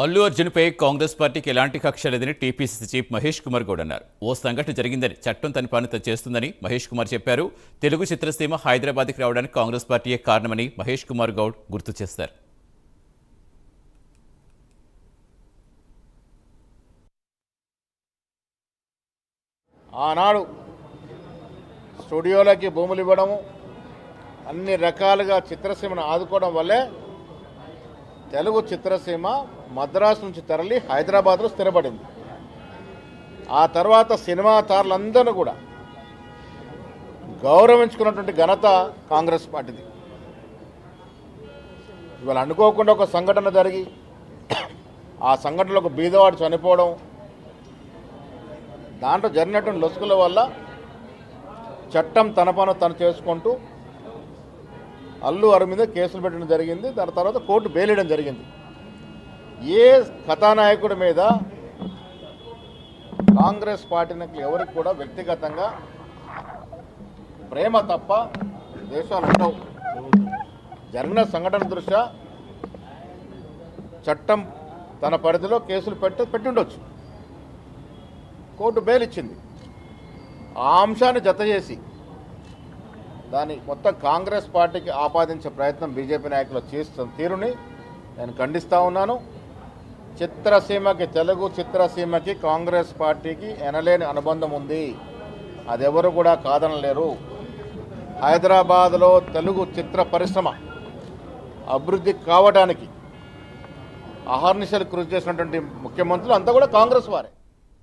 అల్లు అర్జున్పై కాంగ్రెస్ పార్టీకి ఎలాంటి కక్ష లేదని టీపీసీసీ చీఫ్ మహేష్ కుమార్ గౌడ్ అన్నారు. ఓ సంఘటన జరిగిందని చట్టం తన పని చేస్తుందని మహేష్ కుమార్ చెప్పారు. తెలుగు చిత్రసీమ హైదరాబాద్కి రావడానికి కాంగ్రెస్ పార్టీయే కారణమని మహేష్ కుమార్ గౌడ్ గుర్తు చేశారు ఆనాడు స్టూడియోలకి భూములు ఇవ్వడము అన్ని రకాలుగా చిత్రసీమను ఆదుకోవడం వల్లే తెలుగు చిత్రసీమ మద్రాసు నుంచి తరలి హైదరాబాద్లో స్థిరపడింది. ఆ తర్వాత సినిమా తారులందరూ కూడా గౌరవించుకున్నటువంటి ఘనత కాంగ్రెస్ పార్టీది. ఇవాళ అనుకోకుండా ఒక సంఘటన జరిగి ఆ సంఘటనలో ఒక బీదవాడు చనిపోవడం దాంట్లో జరిగినటువంటి లొసుకుల వల్ల చట్టం తన పను తను చేసుకుంటూ అల్లు అరు మీద కేసులు పెట్టడం జరిగింది. దాని తర్వాత కోర్టు బెయిలేయడం జరిగింది. ఏ కథానాయకుడి మీద కాంగ్రెస్ పార్టీకి ఎవరికి కూడా వ్యక్తిగతంగా ప్రేమ తప్ప దేశాలు ఉండవు. జరిగిన సంఘటన దృష్ట్యా చట్టం తన పరిధిలో కేసులు పెట్టి పెట్టి ఉండొచ్చు కోర్టు బెయిల్ ఇచ్చింది. ఆ అంశాన్ని జత చేసి దాన్ని మొత్తం కాంగ్రెస్ పార్టీకి ఆపాదించే ప్రయత్నం బీజేపీ నాయకులు చేస్తున్న తీరుని నేను ఖండిస్తూ ఉన్నాను. చిత్రసీమకి తెలుగు చిత్రసీమకి కాంగ్రెస్ పార్టీకి ఎనలేని అనుబంధం ఉంది. అది ఎవరు కూడా కాదనలేరు. హైదరాబాద్లో తెలుగు చిత్ర పరిశ్రమ అభివృద్ధి కావడానికి అహర్నిశలు కృషి చేసినటువంటి ముఖ్యమంత్రులు అంతా కూడా కాంగ్రెస్ వారే.